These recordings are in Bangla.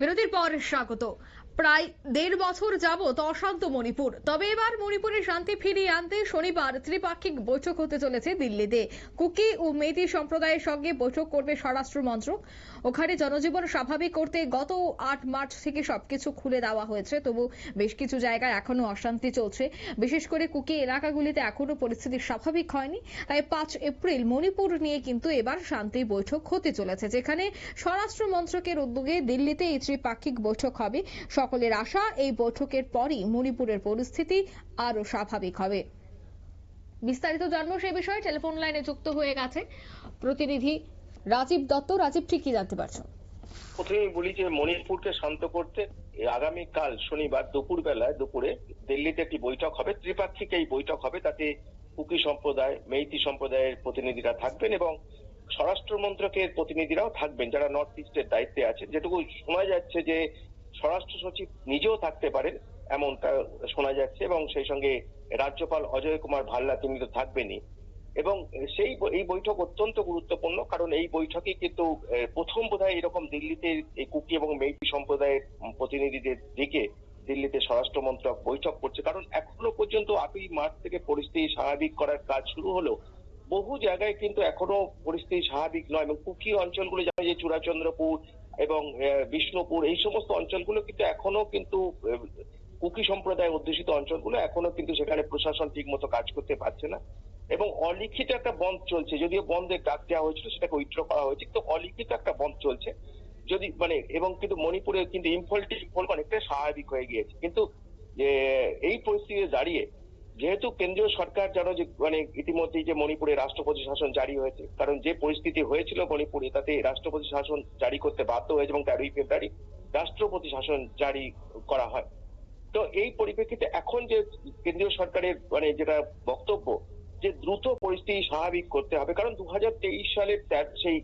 বিরতির পর স্বাগত প্রায় দেড় বছর যাবৎ অশান্ত মণিপুর। তবে এবার মণিপুরে শান্তি ফিরিয়ে আনতে শনিবার ত্রিপাক্ষিক বৈঠক হতে চলেছে দিল্লিতে। কুকি ও মেতি সম্প্রদায়ের সঙ্গে বৈঠক করবে স্বরাষ্ট্র মন্ত্রক। ওখানে জনজীবন স্বাভাবিক করতে গত আট মার্চ থেকে সবকিছু খুলে দেওয়া হয়েছে। তবু বেশ কিছু জায়গায় এখনও অশান্তি চলছে। বিশেষ করে কুকি এলাকাগুলিতে এখনও পরিস্থিতি স্বাভাবিক হয়নি। তাই পাঁচ এপ্রিল মণিপুর নিয়ে কিন্তু এবার শান্তি বৈঠক হতে চলেছে, যেখানে স্বরাষ্ট্র মন্ত্রকের উদ্যোগে দিল্লিতে এই ত্রিপাক্ষিক বৈঠক হবে। সকলের আশা, এই বৈঠকের পরই মণিপুরের পরিস্থিতি আরও স্বাভাবিক হবে। বিস্তারিত জানব সে বিষয়ে, টেলিফোন লাইনে যুক্ত হয়ে গেছে প্রতিনিধি রাজীব দত্ত। রাজীব, ঠিক কি জানতে পারছ? প্রথমেই বলি যে মণিপুরকে শান্ত করতে আগামীকাল শনিবার দুপুর বেলায় দুপুরে দিল্লিতে একটি বৈঠক হবে। ত্রিপাক্ষিক এই বৈঠক হবে, তাতে কুকি সম্প্রদায়, মেইতি সম্প্রদায়ের প্রতিনিধিরা থাকবেন এবং স্বরাষ্ট্র মন্ত্রকের প্রতিনিধিরাও থাকবেন, যারা নর্থ ইস্টের দায়িত্বে আছেন। যেটুকু শোনা যাচ্ছে যে স্বরাষ্ট্র সচিব নিজেও থাকতে পারেন, এমনটা শোনা যাচ্ছে এবং সেই সঙ্গে রাজ্যপাল অজয় কুমার ভাল্লা তিনি তো থাকবেনই। এবং সেই এই বৈঠক অত্যন্ত গুরুত্বপূর্ণ কারণ এই বৈঠকে কিন্তু প্রথম বোধহয় এরকম দিল্লিতে এই কুকি এবং মেইতি সম্প্রদায়ের প্রতিনিধিদের দিকে দিল্লিতে স্বরাষ্ট্র মন্ত্রক বৈঠক করছে। কারণ এখনও পর্যন্ত আটই মার্চ থেকে পরিস্থিতি স্বাভাবিক করার কাজ শুরু হলো বহু জায়গায় কিন্তু এখনও পরিস্থিতি স্বাভাবিক নয় এবং কুকি অঞ্চলগুলো যেমন যে চূড়াচন্দ্রপুর এবং বিষ্ণুপুর, এই সমস্ত অঞ্চলগুলো কিন্তু এখনও কিন্তু কুকি সম্প্রদায় অধ্যুষিত অঞ্চলগুলো এখনও কিন্তু সেখানে প্রশাসন ঠিক মতো কাজ করতে পারছে না। এবং অলিখিত একটা বন্ধ চলছে, যদিও বন্ধের ডাক দেওয়া হয়েছিল, সেটাকে উইথড্র করা হয়েছে, কিন্তু অলিখিত একটা বন্ধ চলছে। যদি মানে এবং কিন্তু মণিপুরে কিন্তু ইম্ফল টি ইম্ফল অনেকটা স্বাভাবিক হয়ে গিয়েছে। কিন্তু যে এই পরিস্থিতিতে দাঁড়িয়ে যেহেতু কেন্দ্রীয় সরকার জানো যে মানে ইতিমধ্যেই যে মণিপুরে রাষ্ট্রপতি শাসন জারি হয়েছে, কারণ যে পরিস্থিতি হয়েছিল মণিপুরে, তাতে রাষ্ট্রপতি শাসন জারি করতে বাধ্য হয়েছে এবং তেরোই ফেব্রুয়ারি রাষ্ট্রপতি শাসন জারি করা হয়। তো এই পরিপ্রেক্ষিতে এখন যে কেন্দ্রীয় সরকারের মানে যেটা বক্তব্য, যে দ্রুত পরিস্থিতি স্বাভাবিক করতে হবে, কারণ দু হাজার তেইশ সালের সেই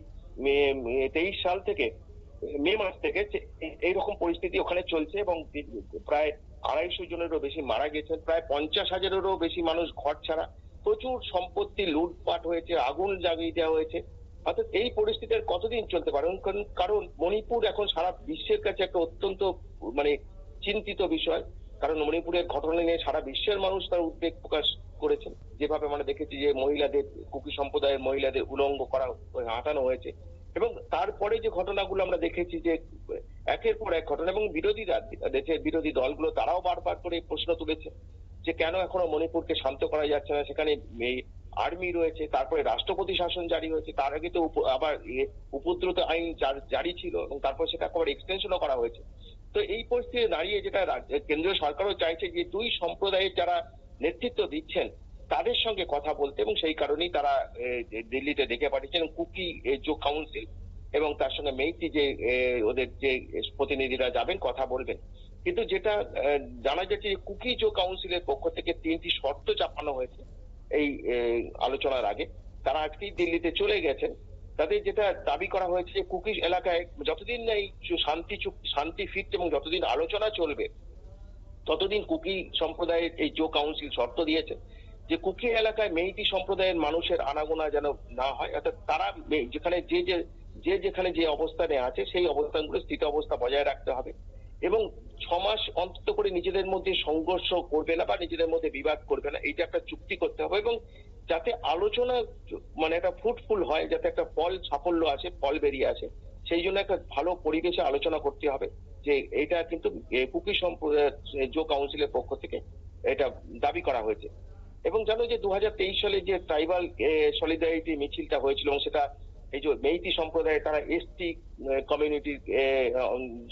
তেইশ সাল থেকে, মে মাস থেকে এইরকম পরিস্থিতি ওখানে চলছে এবং প্রায় আড়াইশো জনেরও বেশি মারা গেছেন, প্রায় পঞ্চাশ হাজারেরও বেশি মানুষ ঘর ছাড়া। প্রচুর সম্পত্তি লুটপাট হয়েছে, আগুন জ্বালিয়ে দেওয়া হয়েছে। অর্থাৎ এই পরিস্থিতি আর কতদিন চলতে পারে? কারণ- কারণ মণিপুর এখন সারা বিশ্বের কাছে একটা অত্যন্ত মানে চিন্তিত বিষয়। কারণ মণিপুরের ঘটনা নিয়ে সারা বিশ্বের মানুষ তার উদ্বেগ প্রকাশ করেছেন। যেভাবে আমরা দেখেছি যে মহিলাদের, কুকি সম্প্রদায়ের মহিলাদের উলঙ্গ করা হাঁটানো হয়েছে। এবং তারপরে যে ঘটনাগুলো আমরা দেখেছি যে একের পর এক ঘটনা, এবং বিরোধীরা দেশের বিরোধী দলগুলো তারাও বারবার করে প্রশ্ন তুলেছে যে কেন এখনও মণিপুরকে শান্ত করা যাচ্ছে না? সেখানে আর্মি রয়েছে, তারপরে রাষ্ট্রপতি শাসন জারি হয়েছে, তার আগে তো আবার উপদ্রুত আইন জারি ছিল, এবং তারপর সেটা আবার এক্সটেনশনও করা হয়েছে। তো এই পরিস্থিতি দাঁড়িয়ে যেটা কেন্দ্রীয় সরকারও চাইছে যে দুই সম্প্রদায়ের যারা নেতৃত্ব দিচ্ছেন তাদের সঙ্গে কথা বলতে এবং সেই কারণেই তারা দিল্লিতে ডেকে পাঠিয়েছেন কুকি জো কাউন্সিল এবং তার সঙ্গে মেইতি যে ওদের যে প্রতিনিধিরা যাবেন, কথা বলবেন। কিন্তু যেটা জানা যাচ্ছে যে কুকি জো কাউন্সিলের পক্ষ থেকে তিনটি শর্ত চাপানো হয়েছে এই আলোচনার আগে। তারা আজকেই দিল্লিতে চলে গেছেন। তাদের যেটা দাবি করা হয়েছে যে কুকি এলাকায় যতদিন না এই শান্তি চুক্তি শান্তি ফিরছে এবং যতদিন আলোচনা চলবে, ততদিন কুকি সম্প্রদায়ের এই জো কাউন্সিল শর্ত দিয়েছে। যে কুকি এলাকায় মেইতি সম্প্রদায়ের মানুষের আনাগোনা যেন না হয়, অর্থাৎ তারা যেখানে যে যে যে যেখানে যে অবস্থানে আছে, সেই অবস্থানগুলো স্থিত অবস্থা বজায় রাখতে হবে এবং ছ মাস অন্তত করে নিজেদের মধ্যে সংঘর্ষ করবে না বা নিজেদের মধ্যে বিবাদ করবে না, এইটা একটা চুক্তি করতে হবে এবং যাতে আলোচনা মানে একটা ফ্রুটফুল হয়, যাতে একটা ফল সাফল্য আসে, ফল বেরিয়ে আসে, সেই জন্য একটা ভালো পরিবেশে আলোচনা করতে হবে যে এটা কিন্তু কুকি সম্প্রদায় জো কাউন্সিলের পক্ষ থেকে এটা দাবি করা হয়েছে। এবং জানো যে দু হাজার তেইশ সালে যে ট্রাইবাল সলিডারিটি মিছিলটা হয়েছিল সেটা এই যে মেইতি সম্প্রদায় তারা এসটি কমিউনিটির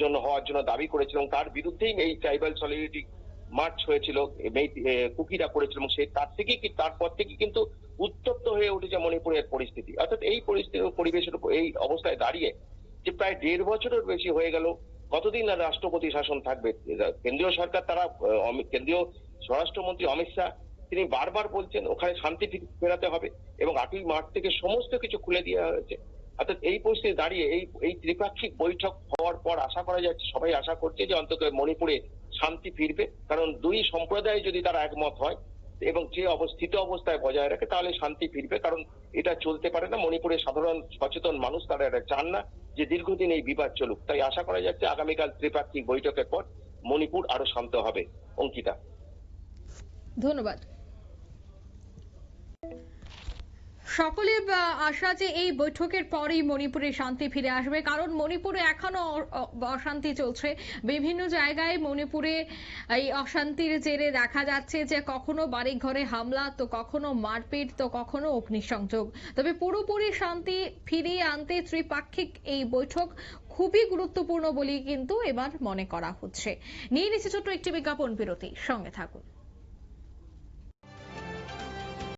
জন্য হওয়ার জন্য দাবি করেছিল তার বিরুদ্ধেই এই ট্রাইবাল সলিডারিটি মার্চ হয়েছিল কুকিরা করেছিল এবং সেই তার থেকে কি, তারপর থেকে কিন্তু উত্তপ্ত হয়ে উঠেছে মণিপুরের পরিস্থিতি। অর্থাৎ এই পরিস্থিতি, পরিবেশের উপর এই অবস্থায় দাঁড়িয়ে যে প্রায় দেড় বছরের বেশি হয়ে গেল, কতদিন আর রাষ্ট্রপতি শাসন থাকবে? কেন্দ্রীয় সরকার তারা কেন্দ্রীয় স্বরাষ্ট্রমন্ত্রী অমিত শাহ তিনি বারবার বলছেন, ওখানে শান্তি ফেরাতে হবে এবং আটই মার্চ থেকে সমস্ত কিছু খুলে দেওয়া হয়েছে। অর্থাৎ এই পরিস্থিতি দাঁড়িয়ে এই এই ত্রিপাক্ষিক বৈঠক হওয়ার পর আশা করা যাচ্ছে, সবাই আশা করছে যে অন্তত মণিপুরে শান্তি ফিরবে। কারণ দুই সম্প্রদায় যদি তারা একমত হয় এবং যে অবস্থিত অবস্থায় বজায় রাখে, তাহলে শান্তি ফিরবে। কারণ এটা চলতে পারে না। মণিপুরের সাধারণ সচেতন মানুষ তারা এটা চান না যে দীর্ঘদিন এই বিবাদ চলুক। তাই আশা করা যাচ্ছে আগামীকাল ত্রিপাক্ষিক বৈঠকের পর মণিপুর আরও শান্ত হবে। অঙ্কিতা। ধন্যবাদ। সকলে আশা যে এই বৈঠকের পরেই মণিপুরে শান্তি ফিরে আসবে। কারণ মণিপুরে এখনও অশান্তি চলছে। বিভিন্ন জায়গায় মণিপুরে এই অশান্তির জেরে দেখা যাচ্ছে যে কখনো বাড়ি ঘরে হামলা, তো কখনো মারপিট, তো কখনো অগ্নিসংযোগ। তবে পুরোপুরি শান্তি ফিরিয়ে আনতে ত্রিপাক্ষিক এই বৈঠক খুবই গুরুত্বপূর্ণ বলেই কিন্তু এবার মনে করা হচ্ছে। নিয়ে নিচ্ছে ছোট্ট একটি বিজ্ঞাপন বিরতি। সঙ্গে থাকুন।